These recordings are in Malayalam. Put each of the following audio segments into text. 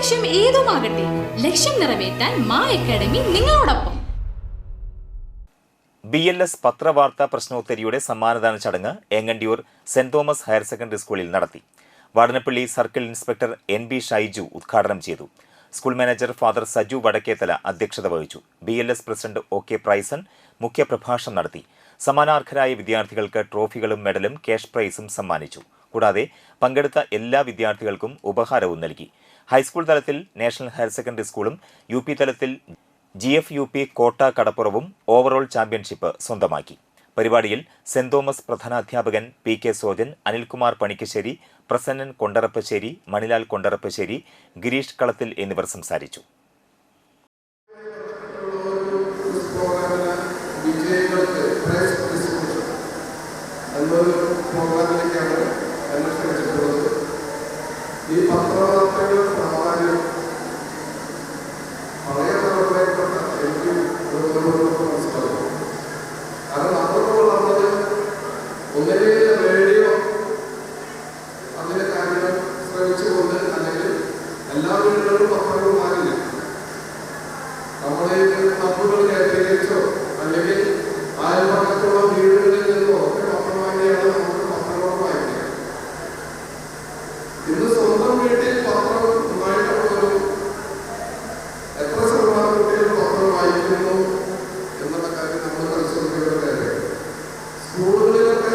ലക്ഷ്യം ഏതുമാകട്ടെ ലക്ഷ്യം നിറവേറ്റാൻ മാ അക്കാഡമി നിങ്ങളോടൊപ്പം. ബി എൽ എസ് പത്രവാർത്താ പ്രശ്നോത്തരിയുടെ സമ്മാനദാന ചടങ്ങ് Engandiyur saint Thomas higher secondary സ്കൂളിൽ നടത്തി. Vatanappally circle inspector N B Shaiju ഉദ്ഘാടനം ചെയ്തു. School manager father Saju Vadakkethala അധ്യക്ഷത വഹിച്ചു. B L S president O K Prizon മുഖ്യപ്രഭാഷണം നടത്തി. സമ്മാനാർഹരായ വിദ്യാർത്ഥികൾക്ക് ട്രോഫികളും മെഡലും ക്യാഷ് പ്രൈസും സമ്മാനിച്ചു. കൂടാതെ പങ്കെടുത്ത എല്ലാ വിദ്യാർത്ഥികൾക്കും ഉപഹാരവും നൽകി. ഹൈസ്കൂൾ തലത്തിൽ നാഷണൽ ഹയർ സെക്കൻഡറി സ്കൂളും യു പി തലത്തിൽ G F U P Kotta കടപ്പുറവും overall championship സ്വന്തമാക്കി. പരിപാടിയിൽ സെന്റ് തോമസ് പ്രധാനാധ്യാപകൻ പി കെ സോജൻ അനിൽകുമാർ പണിക്കശ്ശേരി പ്രസന്നൻ കൊണ്ടറപ്പശ്ശേരി മണിലാൽ കൊണ്ടറപ്പശ്ശേരി ഗിരീഷ് കളത്തിൽ എന്നിവർ സംസാരിച്ചു. വിജയികൾക്ക് പ്രോഗ്രാമിലേക്കാണ് ഈ പത്രവാർത്തകളുടെ പ്രാധാന്യം പഴയ തലമുറയിൽപ്പെട്ട എനിക്ക് മനസ്സിലാകും കാരണം നമ്മളൊക്കെ വളർന്നത് ഒന്നില്ലെങ്കിൽ റേഡിയോ അതിലെ കാര്യങ്ങൾ ശ്രമിച്ചുകൊണ്ട് അല്ലെങ്കിൽ എല്ലാ വീടുകളിലും പത്രങ്ങൾ മാറില്ല. നമ്മളെ കപ്പുകൾ കേന്ദ്രീകരിച്ചോ അല്ലെങ്കിൽ അയൽപക്കത്തുള്ള വീടുകളിൽ നിന്നോ ഒക്കെ പത്രം വാങ്ങിയാണ് നമുക്ക് പത്രങ്ങൾ വായിക്കുക ഇന്ന് വായിക്കുന്നു എന്നുള്ള കാര്യം നമ്മൾ പരിശോധിക്കേണ്ട കാര്യം സ്കൂളുകളിലൊക്കെ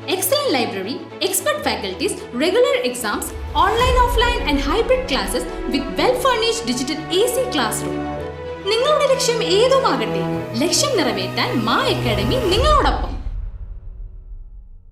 excellent library, expert faculties, regular exams, online, offline and hybrid classes with well-furnished digital AC classroom. നിങ്ങളുടെ ലക്ഷ്യം ഏതുമാകട്ടെ ലക്ഷ്യം നിറവേറ്റാൻ മാ അക്കാഡമി നിങ്ങളോടൊപ്പം